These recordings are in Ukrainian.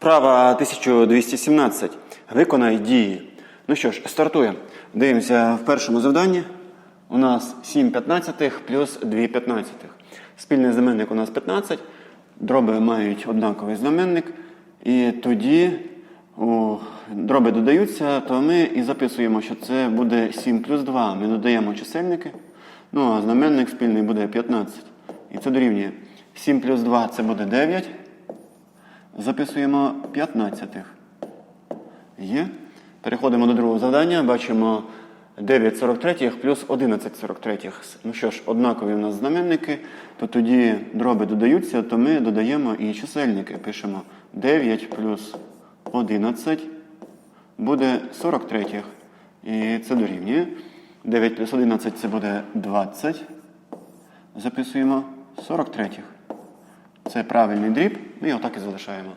Вправа 1217. Виконай дії. Ну що ж, стартуємо. Дивимося в першому завданні. У нас 7 п'ятнадцятих плюс 2 п'ятнадцятих. Спільний знаменник у нас 15. Дроби мають однаковий знаменник. І тоді о, дроби додаються, то ми і записуємо, що це буде 7 плюс 2. Ми додаємо чисельники. Ну а знаменник спільний буде 15. І це дорівнює. 7 плюс 2 це буде 9. Записуємо 15. Є. Переходимо до другого завдання. Бачимо 9 43 плюс 11 43. Ну що ж, однакові у нас знаменники, то тоді дроби додаються, то ми додаємо і чисельники. Пишемо 9 плюс 11 буде 43. І це дорівнює. 9 плюс 11 це буде 20. Записуємо 43. Це правильний дріб, ми його так і залишаємо.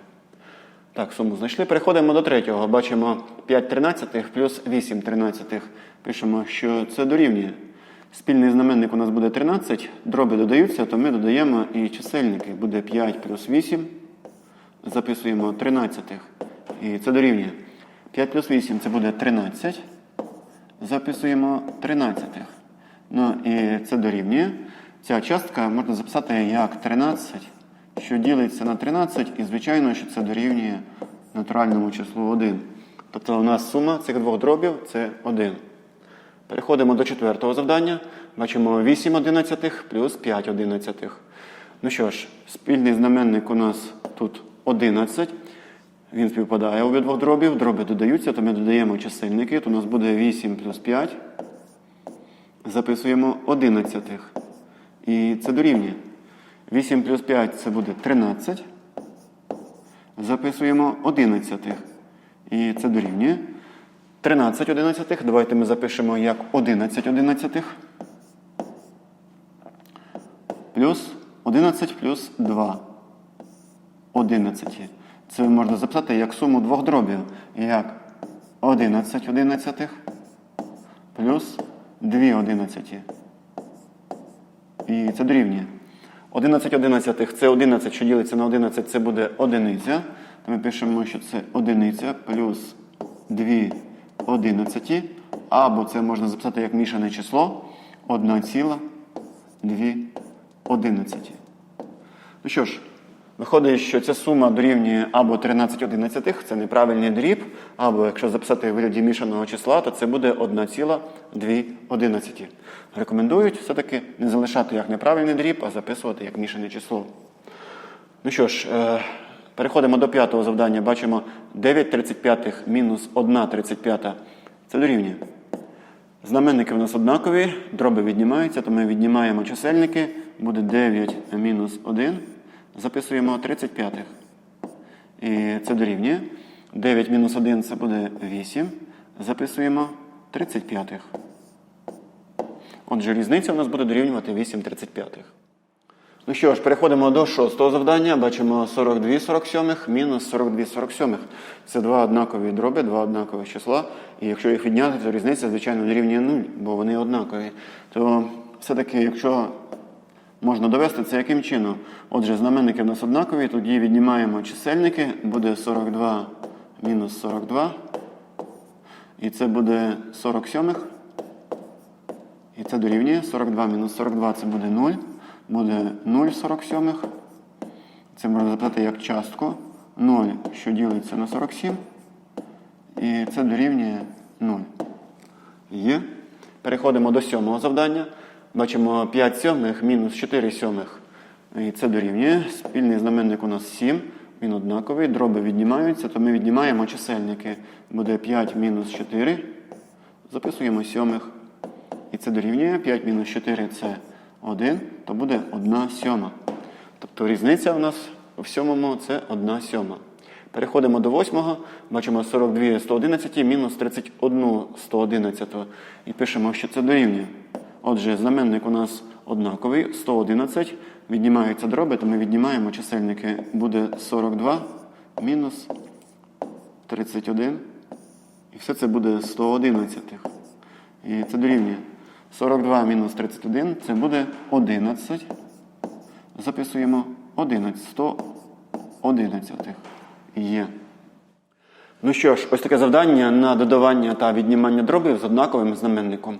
Так, суму знайшли. Переходимо до третього. Бачимо 5 тринадцятих плюс 8 тринадцятих. Пишемо, що це дорівнює. Спільний знаменник у нас буде 13, дроби додаються, то ми додаємо і чисельники. Буде 5 плюс 8. Записуємо 13. І це дорівнює. 5 плюс 8 це буде 13. Записуємо 13. Ну і це дорівнює. Ця частка можна записати як 13, що ділиться на 13, і звичайно, що це дорівнює натуральному числу 1. Тобто у нас сума цих двох дробів це 1. Переходимо до четвертого завдання. Бачимо 8 одинадцятих плюс 5 одинадцятих. Ну що ж, спільний знаменник у нас тут 11. Він співпадає у обидвох дробів. Дроби додаються, то ми додаємо чисельники. То у нас буде 8 плюс 5. Записуємо одинадцятих. І це дорівнює. 8 плюс 5 це буде 13. Записуємо одинадцятих. І це дорівнює. 13 одинадцятих. Давайте ми запишемо як 11 одинадцятих. Плюс 11 плюс 2. 11. Це можна записати як суму двох дробів. Як 11 одинадцятих плюс 2 одинадцяті. І це дорівнює. 11 одинадцятих це 11, що ділиться на 11, це буде одиниця. То ми пишемо, що це одиниця плюс 2 одинадцяті. Або це можна записати як мішане число 1,2 одинадцяті. Ну що ж, виходить, що ця сума дорівнює або 13 одинадцятих, це неправильний дріб, або якщо записати в вигляді мішаного числа, то це буде 1,2. Рекомендують все-таки не залишати як неправильний дріб, а записувати як мішане число. Ну що ж, е, переходимо до п'ятого завдання. Бачимо 9 35 мінус 1 35. Це дорівнює. Знаменники в нас однакові, дроби віднімаються, то ми віднімаємо чисельники. Буде 9 мінус 1. Записуємо 35. І це дорівнює. 9 мінус 1 це буде 8. Записуємо 35. Отже, різниця у нас буде дорівнювати 8 35. Ну що ж, переходимо до шостого завдання. Бачимо 42 47 мінус 42 47. Це два однакові дроби, два однакові числа. І якщо їх відняти, то різниця, звичайно, дорівнює 0, бо вони однакові. То все-таки, якщо можна довести це яким чином? Отже, знаменники в нас однакові, тоді віднімаємо чисельники, буде 42 мінус 42. І це буде 47. І це дорівнює 42 мінус 42 це буде 0. Буде 0 47. Це можна записати як частку. 0, що ділиться на 47. І це дорівнює 0. Є. Переходимо до сьомого завдання. Бачимо 5 сьомих мінус 4 сьомих. І це дорівнює. Спільний знаменник у нас 7. Він однаковий. Дроби віднімаються, то ми віднімаємо чисельники. Буде 5 мінус 4. Записуємо сьомих. І це дорівнює 5 мінус 4 це 1, то буде 1 сьома. Тобто різниця у нас в сьомому це 1 сьома. Переходимо до восьмого. Бачимо 42 111 мінус 31 111. І пишемо, що це дорівнює. Отже, знаменник у нас однаковий. 111. Віднімаються дроби, то ми віднімаємо чисельники. Буде 42 мінус 31. І все це буде 111. І це дорівнює. 42 мінус 31 це буде 11. Записуємо 11, 111. Є. Ну що ж, ось таке завдання на додавання та віднімання дробів з однаковим знаменником.